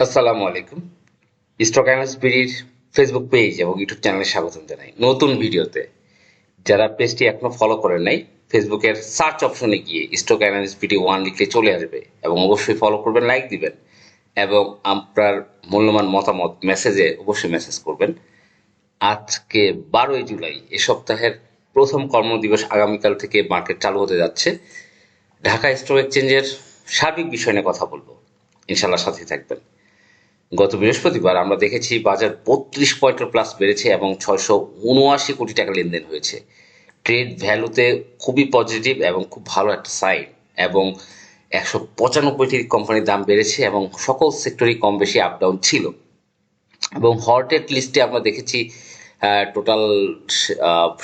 আসসালামু আলাইকুম। Stock analyst Facebook page এবং ইউটিউব চ্যানেলে স্বাগতম জানাই। নতুন ভিডিওতে। যারা পেজটি এখনও ফলো করেন নাই ফেসবুকের সার্চ অপশনে গিয়ে স্টক অ্যানালিস্ট বিডি ওয়ান লিখলে চলে আসবে এবং অবশ্যই ফলো করবেন লাইক দিবেন এবং আপনার মূল্যবান মতামত মেসেজে অবশ্যই মেসেজ করবেন। আজকে বারোই জুলাই, এ সপ্তাহের প্রথম কর্মদিবস আগামীকাল থেকে মার্কেট চালু হতে যাচ্ছে। ঢাকা স্টক এক্সচেঞ্জের সার্বিক বিষয় নিয়ে কথা বলব। ইনশাল্লাহ সাথে থাকবেন। গত বৃহস্পতিবার আমরা দেখেছি বাজার বত্রিশ পয়েন্টের প্লাস বেড়েছে এবং ছয়শো উনআশি কোটি টাকা লেনদেন হয়েছে। ট্রেড ভ্যালুতে খুবই পজিটিভ এবং খুব ভালো একটা সাইন এবং একশো পঁচানব্বইটি কোম্পানির দাম বেড়েছে এবং সকল সেক্টরই কম বেশি আপ ডাউন ছিল। এবং হর্টেড লিস্টে আমরা দেখেছি টোটাল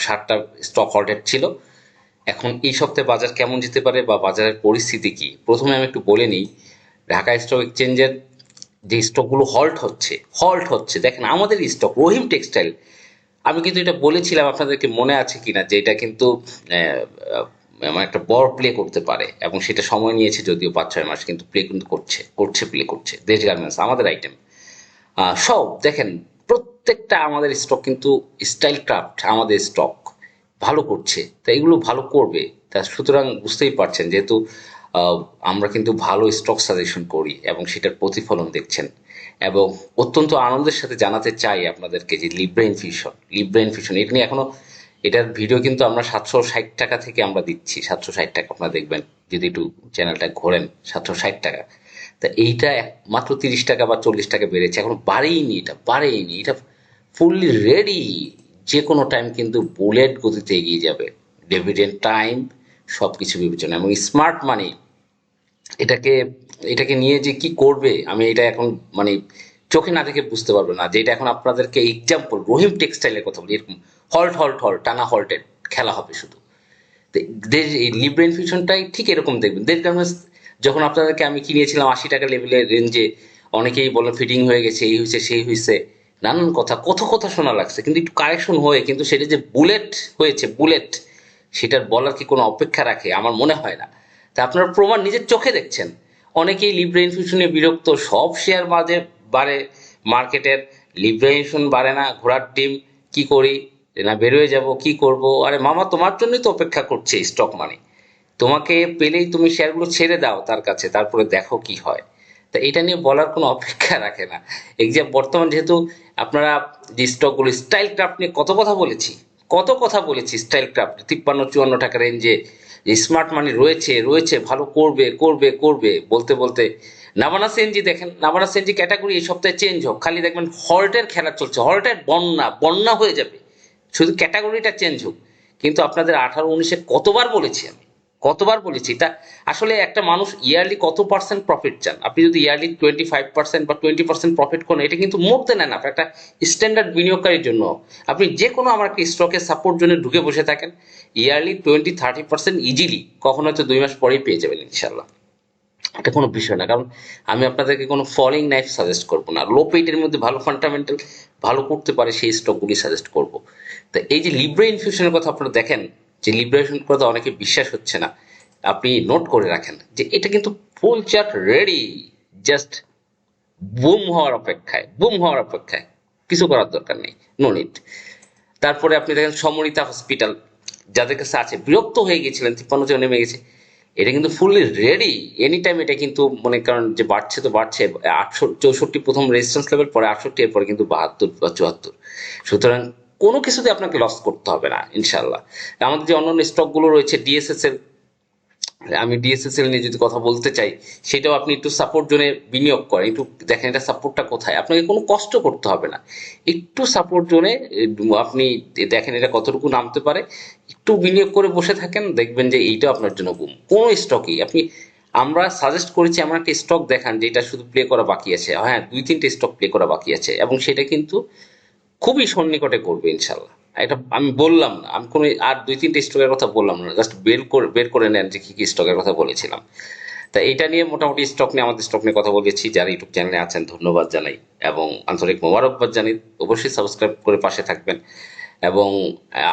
ষাটটা স্টক হর্টেড ছিল। এখন এই সপ্তাহে বাজার কেমন যেতে পারে বা বাজারের পরিস্থিতি কি? প্রথমে আমি একটু বলে নিই, ঢাকা স্টক এক্সচেঞ্জের যে স্টকগুলো হল্ট হচ্ছে হল্ট হচ্ছে। দেখেন, আমাদের স্টক রহিম টেক্সটাইল আমি কিন্তু এটা বলেছিলাম, আপনাদেরকে মনে আছে কিনা, যে এটা কিন্তু মানে একটা বড় প্লে করতে পারে, এবং সেটা সময় নিয়েছে যদিও পাঁচ, ছয় মাস, কিন্তু প্লে কিন্তু করছে করছে প্লে করছে। দেশ গার্মেন্টস আমাদের আইটেম সব, দেখেন, প্রত্যেকটা আমাদের স্টক কিন্তু স্টাইল ক্রাফট আমাদের স্টক ভালো করছে, তা এগুলো ভালো করবে, তা সুতরাং বুঝতেই পারছেন, যেহেতু আমরা কিন্তু ভালো স্টক সাজেশন করি এবং সেটার প্রতিফলন দেখছেন। এবং অত্যন্ত আনন্দের সাথে জানাতে চাই আপনাদেরকে যে লিব্রা ইনফিউশন লিব্রা ইনফিউশন এটা নিয়ে এখনও এটার ভিডিও কিন্তু আমরা সাতশো ষাট টাকা থেকে আমরা দিচ্ছি, সাতশো ষাট টাকা আপনারা দেখবেন, যদি একটু চ্যানেলটা ঘোরেন, সাতশো ষাট টাকা। তা এইটা মাত্র তিরিশ টাকা বা চল্লিশ টাকা বেড়েছে, এখন বাড়েইনি এটা বাড়েইনি, এটা ফুললি রেডি যে কোনো টাইম কিন্তু বুলেট গতিতে এগিয়ে যাবে। ডেভিডেন্ট টাইম সব কিছু বিবেচনা। এবং স্মার্ট মানি এটাকে এটাকে নিয়ে যে কি করবে, আমি এটা এখন মানে চোখে না দেখে বুঝতে পারব না যে এটা এখন আপনাদেরকে এক্সাম্পল রহিম টেক্সটাইলের কথা বলি, এরকম হল্ট হল্ট হল্ট, টানা হল্টেড খেলা হবে শুধু। লিব্রেন ফিউশনটাই ঠিক এরকম দেখবেন। দেশ গার্মেন্টস যখন আপনাদেরকে আমি কিনিয়েছিলাম আশি টাকা লেভেলের রেঞ্জে অনেকেই বলে ফিটিং হয়ে গেছে, এই হয়েছে, সেই হয়েছে, নানান কথা, কত কথা শোনা লাগছে, কিন্তু একটু কারেকশন হয়ে, কিন্তু সেটা যে বুলেট হয়েছে বুলেট সেটার বলার কি কোনো অপেক্ষা রাখে? আমার মনে হয় না। তা আপনারা প্রমাণ নিজের চোখে দেখছেন। অনেকেই লিব্রা ইনফিউশনে বিরক্ত। সব শেয়ার মাঝে বাড়ে। মার্কেটের লিব্রা ইনফিউশন বাড়ে না। ঘোড়ার ডিম, কি করি? না, বেরোয় যাব, কি করব? আরে মামা, তোমার জন্যই তো অপেক্ষা করছে স্টক মানি তোমাকে পেলেই তুমি শেয়ারগুলো ছেড়ে দাও তার কাছে, তারপরে দেখো কি হয়। তা এটা নিয়ে বলার কোনো অপেক্ষা রাখে না। এক্সাম বর্তমান যেহেতু আপনারা যে স্টকগুলো স্টাইল ক্রাফট নিয়ে কত কথা বলেছি কত কথা বলেছি স্টাইল ক্রাফট তিপ্পান্ন, চুয়ান্ন টাকা রেঞ্জে স্মার্ট মানি রয়েছে রয়েছে, ভালো করবে করবে করবে, বলতে বলতে। নাবানা সেনজি দেখেন, নাবানা সেনজি ক্যাটাগরি এই সপ্তাহে চেঞ্জ হোক, খালি দেখবেন হল্টের খেলা চলছে হল্টের বন্যা বন্যা হয়ে যাবে। শুধু ক্যাটাগরিটা চেঞ্জ হোক। কিন্তু আপনাদের আঠারো, উনিশে কতবার বলেছি আমি? কতবার বলেছি তা আসলে একটা মানুষ ইয়ারলি কত পার্সেন্ট প্রফিট চান? আপনি যদি ইয়ারলি টোয়েন্টি ফাইভ পার্সেন্ট বা টোয়েন্টি পার্সেন্ট প্রফিট করেন, এটা কিন্তু মরতে নেন আপনি একটা স্ট্যান্ডার্ড বিনিয়োগকারীর জন্য। আপনি যে কোনো আমার একটা স্টকের সাপোর্ট জন্য ঢুকে বসে থাকেন yearly twenty thirty percent easily কখনো হয়তো দুই মাস পরেই পেয়ে যাবেন ইনশাল্লাহ এটা কোনো বিষয় না, কারণ আমি আপনাদেরকে কোনো ফলিং নাইফ সাজেস্ট করব না। লো পেইটের মধ্যে ভালো ফান্ডামেন্টাল ভালো করতে পারে সেই স্টকগুলি সাজেস্ট করব। তো এই যে লিব্রে ইনফিউশনের কথা আপনারা দেখেন যে লিব্রেশন কথা অনেকে বিশ্বাস হচ্ছে না, আপনি নোট করে রাখেন যে এটা কিন্তু full chart ready just boom হওয়ার অপেক্ষায় বুম হওয়ার অপেক্ষায়। কিছু করার দরকার নেই নো নিড তারপরে আপনি দেখেন সমরিতা হসপিটাল যাদের কাছে আছে, বিরক্ত হয়ে তিপ্পান্ন জন নেমে গেছে। এটা কিন্তু ফুললি রেডি এনি টাইম এটা কিন্তু মনে করেন যে বাড়ছে তো বাড়ছে, আটশো চৌষট্টি প্রথম রেজিস্ট্যান্স লেভেল পরে আটষট্টি, এরপরে কিন্তু বাহাত্তর বা চুয়াত্তর। সুতরাং কোনো কিছুতে আপনাকে লস করতে হবে না ইনশাল্লাহ আমাদের যে অন্যান্য স্টকগুলো রয়েছে ডিএসএস এর, আমি ডিএসএসএল নিয়ে যদি কথা বলতে চাই, সেটাও আপনি একটু সাপোর্ট জোনে বিনিয়োগ করেন। একটু দেখেন এটা সাপোর্টটা কোথায়। আপনাকে কোনো কষ্ট করতে হবে না। একটু সাপোর্ট জোনে, আপনি দেখেন এটা কতটুকু নামতে পারে। একটু বিনিয়োগ করে বসে থাকেন, দেখবেন যে এইটা আপনার জন্য গুম। কোনো স্টকই আপনি, আমরা সাজেস্ট করেছি আমার একটা স্টক দেখান, যেটা শুধু প্লে করা বাকি আছে। হ্যাঁ দুই তিনটে স্টক প্লে করা বাকি আছে। এবং সেটা কিন্তু খুবই সন্নিকটে করবে ইনশাল্লাহ এটা আমি বললাম না, আমি কোনো আর দুই তিনটে স্টকের কথা বললাম না জাস্ট বের করে বের করে নেন যে কি কি স্টকের কথা বলেছিলাম। তা এটা নিয়ে মোটামুটি স্টক নিয়ে, আমাদের স্টক নিয়ে কথা বলেছি, যারা ইউটিউব চ্যানেলে আছেন ধন্যবাদ জানাই, এবং আন্তরিক মোবারকবাদ জানাই, অবশ্যই সাবস্ক্রাইব করে পাশে থাকবেন, এবং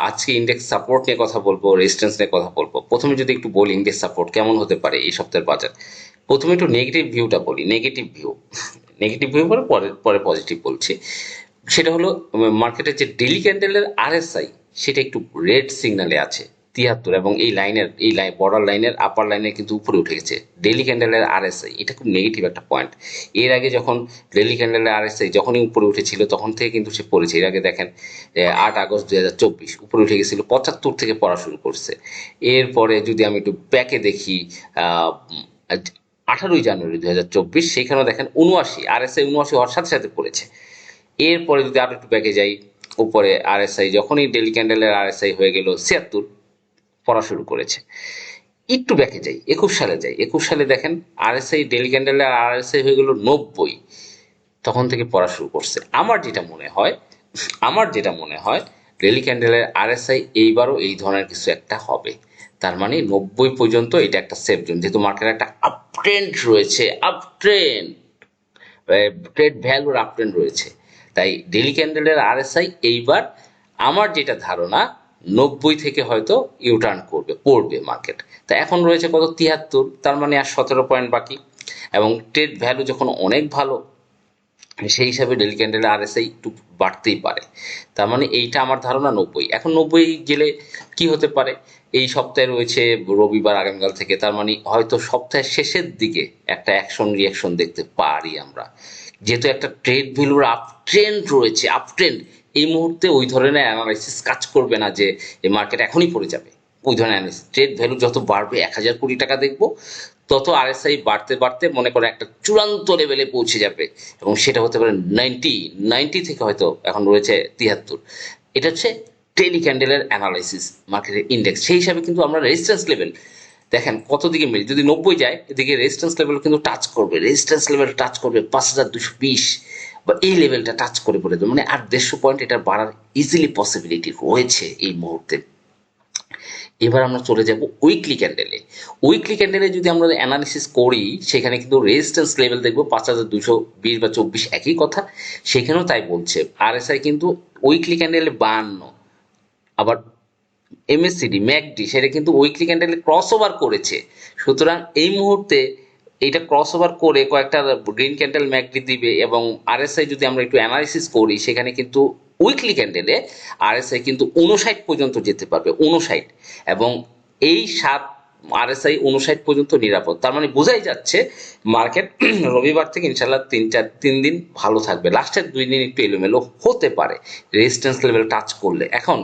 আজকে ইন্ডেক্স সাপোর্ট নিয়ে কথা বলব রেজিস্ট্যান্স নিয়ে কথা বলব। প্রথমে যদি একটু বলি ইন্ডেক্স সাপোর্ট কেমন হতে পারে এই সপ্তাহের বাজার? প্রথমে একটু নেগেটিভ ভিউটা বলি নেগেটিভ ভিউ নেগেটিভ ভিউ পরে পরে পজিটিভ বলছি। সেটা হলো মার্কেটের যে ডেলি ক্যান্ডেলের আরএসআই সেটা একটু রেড সিগন্যালে আছে, তিয়াত্তর, এবং এই লাইনের এই লাইন বর্ডার লাইনের আপার লাইনের কিন্তু উপরে উঠে গেছে। ডেলি ক্যান্ডেলের আরএসআই এটা খুব নেগেটিভ একটা পয়েন্ট এর আগে যখন ডেলি ক্যান্ডেলের আরএসআই যখনই উপরে উঠেছিল, তখন থেকে কিন্তু সে পড়েছে। এর আগে দেখেন আট আগস্ট দু হাজার চব্বিশ, উপরে উঠে গেছিল, পঁচাত্তর থেকে পড়া শুরু করছে। এরপরে যদি আমি একটু ব্যাকে দেখি আঠারোই জানুয়ারি দু হাজার চব্বিশ, সেখানেও দেখেন উনআশি আরএসআই উনআশি হওয়ার সাথে সাথে পড়েছে। এরপরে যদি আরও একটু ব্যাকে যাই, উপরে আরএসআই যখনই ডেলি ক্যান্ডেলের আরএসআই হয়ে গেল ছিয়াত্তর, পড়া শুরু করেছে। একটু ব্যাকে যাই, একুশ সালে যাই। একুশ সালে দেখেন আরএসআই ডেলি ক্যান্ডেলের আরএসআই হয়ে গেল নব্বই, তখন থেকে পড়া শুরু করছে। আমার যেটা মনে হয়, আমার যেটা মনে হয় ডেলি ক্যান্ডেলের আরএসআই এইবারও এই ধরনের কিছু একটা হবে। তার মানে নব্বই পর্যন্ত এটা একটা সেফ জোন যেহেতু মার্কেটে একটা আপট্রেন্ড রয়েছে আপট্রেন্ড ট্রেড ভ্যালুর আপট্রেন্ড রয়েছে। তাই ডেলি ক্যান্ডেলের আরএসআই এইবার আমার যেটা ধারণা, নব্বই থেকে হয়তো ইউটার্ন করবে পড়বে মার্কেট তা এখন রয়েছে কত? তিয়াত্তর, তার মানে আর সতেরো পয়েন্ট বাকি। এবং ট্রেড ভ্যালু যখন অনেক ভালো, সেই হিসাবে ডেলি ক্যান্ডেল আরএসআই একটু বাড়তেই পারে। তার মানে এইটা আমার ধারণা নব্বই। এখন নব্বই গেলে কি হতে পারে? এই সপ্তাহে রয়েছে রবিবার আগামীকাল থেকে, তার মানে হয়তো সপ্তাহের শেষের দিকে একটা অ্যাকশন রিয়াকশন দেখতে পারি আমরা। যেহেতু একটা ট্রেড ভ্যালুর আপ ট্রেন্ড রয়েছে আপ ট্রেন্ড এই মুহূর্তে ওই ধরনের অ্যানালাইসিস কাজ করবে না যে এই মার্কেট এখনই পড়ে যাবে। ওই ধরনের অ্যানালিসিস ট্রেড ভ্যালু যত বাড়বে, এক হাজার কোটি টাকা দেখব, তত আর আরএসআই বাড়তে বাড়তে মনে করে একটা চূড়ান্ত লেভেলে পৌঁছে যাবে এবং সেটা হতে পারে নাইনটি নাইনটি থেকে হয়তো এখন রয়েছে তিয়াত্তর। এটা হচ্ছে টেলি ক্যান্ডেলের অ্যানালাইসিস মার্কেটের ইন্ডেক্স সেই হিসাবে কিন্তু আমরা রেজিস্ট্যান্স লেভেল দেখেন কত দিকে মিলে? যদি নব্বই যায়, এদিকে রেজিস্ট্যান্স লেভেল কিন্তু টাচ করবে। রেজিস্ট্যান্স লেভেল টাচ করবে পাঁচ হাজার দুশো বিশ বা এই লেভেলটা টাচ করে পড়ে দেবে। মানে আর দেড়শো পয়েন্ট এটা বাড়ার ইজিলি পসিবিলিটি রয়েছে এই মুহূর্তে। এবার আমরা চলে যাব উইকলি ক্যান্ডেলে উইকলি ক্যান্ডেলে যদি আমরা অ্যানালিসিস করি, সেখানে কিন্তু রেজিস্ট্যান্স লেভেল দেখব পাঁচ হাজার দুশো বিশ বা চব্বিশ একই কথা। সেখানেও তাই বলছে। আরএসআই কিন্তু উইকলি ক্যান্ডেলে বান্ন। আবার এমএসসিডি ম্যাকডি সেটা কিন্তু উইকলি ক্যান্ডেলে ক্রস ওভার করেছে। সুতরাং এই মুহূর্তে এইটা ক্রস ওভার করে কয়েকটা গ্রিন ক্যান্ডেল ম্যাকডি দিবে এবং আরএসআই যদি আমরা একটু অ্যানালিসিস করি, সেখানে কিন্তু উইকলি ক্যান্ডেলে আরএসআই কিন্তু উনষাট পর্যন্ত যেতে পারবে উনষাট এবং এই সাত আরএসআই উনষাট পর্যন্ত নিরাপদ। তার মানে বোঝাই যাচ্ছে মার্কেট রবিবার থেকে ইনশাল্লাহ তিন চার, তিন দিন ভালো থাকবে। লাস্টের দুই দিন একটু এলোমেলো হতে পারে। রেজিস্ট্যান্স লেভেল টাচ করলে। এখন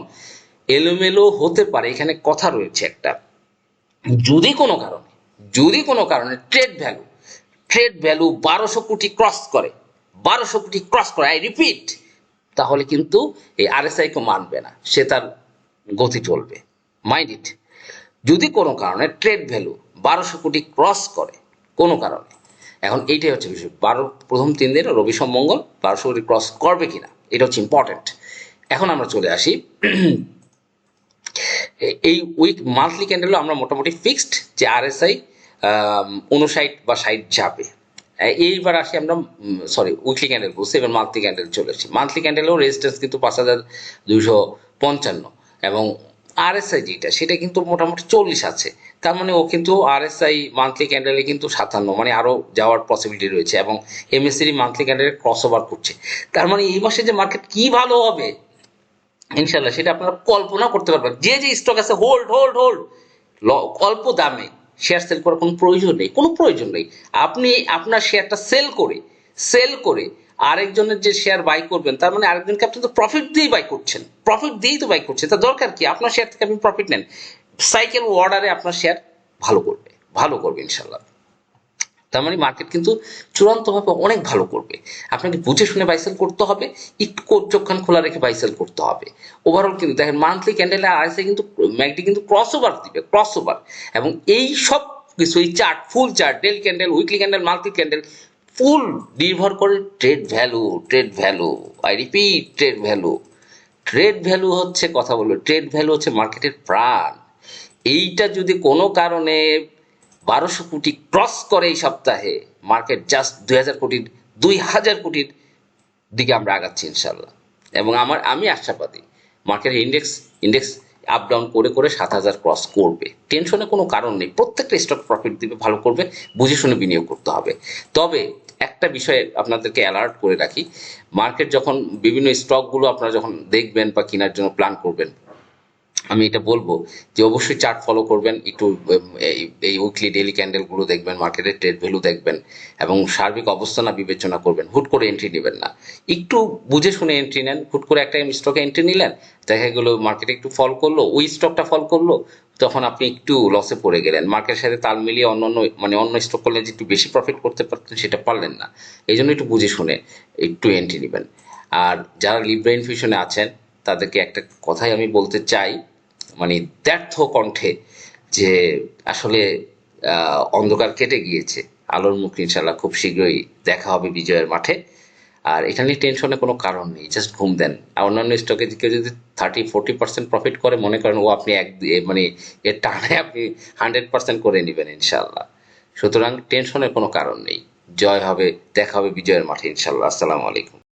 এলোমেলো হতে পারে, এখানে কথা রয়েছে একটা। যদি কোনো কারণে, যদি কোনো কারণে ট্রেড ভ্যালু ট্রেড ভ্যালু বারোশো কোটি ক্রস করে, বারোশো কোটি ক্রস করে আই রিপিট তাহলে কিন্তু এই আরএসআই কে মানবে না, সে তার গতি চলবে। মাইন্ড ইট যদি কোনো কারণে ট্রেড ভ্যালু বারোশো কোটি ক্রস করে, কোনো কারণে, এখন এইটাই হচ্ছে বিষয়। বারো, প্রথম তিন দিন রবি সোম মঙ্গল, বারোশো কোটি ক্রস করবে কিনা, এটা হচ্ছে ইম্পর্টেন্ট এখন আমরা চলে আসি এই উইক মান্থলি ক্যান্ডেলও আমরা মোটামুটি ফিক্সড যে আরএসআই উনষাট বা ষাট যাবে। এইবার আসি আমরা সরি উইকলি ক্যান্ডেল বলছি, এবার মান্থলি ক্যান্ডেল চলে আসছি মান্থলি ক্যান্ডেলেও রেজিস্ট্যান্স কিন্তু পাঁচ হাজার দুশো পঞ্চান্ন এবং আরএসআই যেটা, সেটা কিন্তু মোটামুটি চল্লিশ আছে। তার মানে ও কিন্তু আরএসআই মান্থলি ক্যান্ডেলে কিন্তু সাতান্ন মানে আরও যাওয়ার পসিবিলিটি রয়েছে এবং এমএসসি মান্থলি ক্যান্ডেলে ক্রস ওভার করছে। তার মানে এই মাসে যে মার্কেট কি ভালো হবে ইনশাল্লাহ সেটা আপনারা কল্পনা করতে পারবেন। যে যে স্টক আছে হোল্ড হোল্ড হোল্ড অল্প দামে শেয়ার সেল করার কোনো প্রয়োজন নেই। কোনো প্রয়োজন নেই। আপনি আপনার শেয়ারটা সেল করে সেল করে আরেকজনের যে শেয়ার বাই করবেন, তার মানে আরেকজনকে আপনি তো প্রফিট দিয়েই বাই করছেন। প্রফিট দিয়েই তো বাই করছেন। তা দরকার কি? আপনার শেয়ার থেকে আপনি প্রফিট নেন। সাইকেল অর্ডারে আপনার শেয়ার ভালো করবে। ভালো করবে ইনশাল্লাহ তার মানে মার্কেট কিন্তু চূড়ান্তভাবে অনেক ভালো করবে। আপনাকে বুঝে শুনে বাইসেল করতে হবে, একটু চোখখান খোলা রেখে বাইসেল করতে হবে। ওভারঅল কিন্তু দেখেন মান্থলি ক্যান্ডেলে আইসে কিন্তু ম্যাকডি কিন্তু ক্রস ওভার দিবে ক্রস ওভার এবং এই সব কিছু, এই chart full chart daily candle weekly candle monthly candle full নির্ভর করে trade value trade value I repeat trade value trade value হচ্ছে, কথা বলব ট্রেড ভ্যালু হচ্ছে মার্কেটের প্রাণ। এইটা যদি কোনো কারণে বারোশো কোটি ক্রস করে এই সপ্তাহে মার্কেট জাস্ট দুই হাজার কোটির, দুই হাজার কোটির দিকে আমরা আগাচ্ছি ইনশাল্লাহ এবং আমার, আমি আশাবাদী মার্কেটের ইন্ডেক্স ইন্ডেক্স আপ ডাউন করে করে সাত হাজার ক্রস করবে। টেনশনে কোনো কারণ নেই। প্রত্যেকটা স্টক প্রফিট দিবে, ভালো করবে, বুঝে শুনে বিনিয়োগ করতে হবে। তবে একটা বিষয়ে আপনাদেরকে অ্যালার্ট করে রাখি। মার্কেট যখন বিভিন্ন স্টকগুলো আপনারা যখন দেখবেন বা কেনার জন্য প্ল্যান করবেন আমি এটা বলব যে অবশ্যই চার্ট ফলো করবেন, একটু এই- উইকলি ডেইলি ক্যান্ডেলগুলো দেখবেন মার্কেটের ট্রেড ভ্যালু দেখবেন, এবং সার্বিক অবস্থানা বিবেচনা করবেন, হুট করে এন্ট্রি নেবেন না। একটু বুঝে শুনে এন্ট্রি নেন, হুট করে একটা স্টকে এন্ট্রি নিলেন, দেখা গেলো মার্কেটে একটু ফল করল, ওই স্টকটা ফল করল, তখন আপনি একটু লসে পড়ে গেলেন। মার্কেটের সাথে তাল মিলিয়ে অন্য অন্য মানে অন্য স্টক করলে যে একটু বেশি প্রফিট করতে পারতেন, সেটা পারলেন না। এই জন্য একটু বুঝে শুনে একটু এন্ট্রি নেবেন। আর যারা লিব্রেন ফিউশনে আছেন, তাদেরকে একটা কথাই আমি বলতে চাই মানে ব্যর্থ কণ্ঠে যে আসলে অন্ধকার কেটে গিয়েছে। আলোর মুখ ইনশাল্লাহ খুব শীঘ্রই দেখা হবে বিজয়ের মাঠে। আর এটা নিয়ে টেনশনে কোনো কারণ নেই, জাস্ট ঘুম দেন। আর অন্যান্য স্টকে কেউ যদি থার্টি ফোর্টি পার্সেন্ট প্রফিট করে, মনে করেন, ও, আপনি এক মানে এর টানে আপনি হান্ড্রেড পার্সেন্ট করে নেবেন ইনশাল্লাহ সুতরাং টেনশনের কোনো কারণ নেই। জয় হবে, দেখা হবে বিজয়ের মাঠে ইনশাল্লাহ আসসালামু আলাইকুম।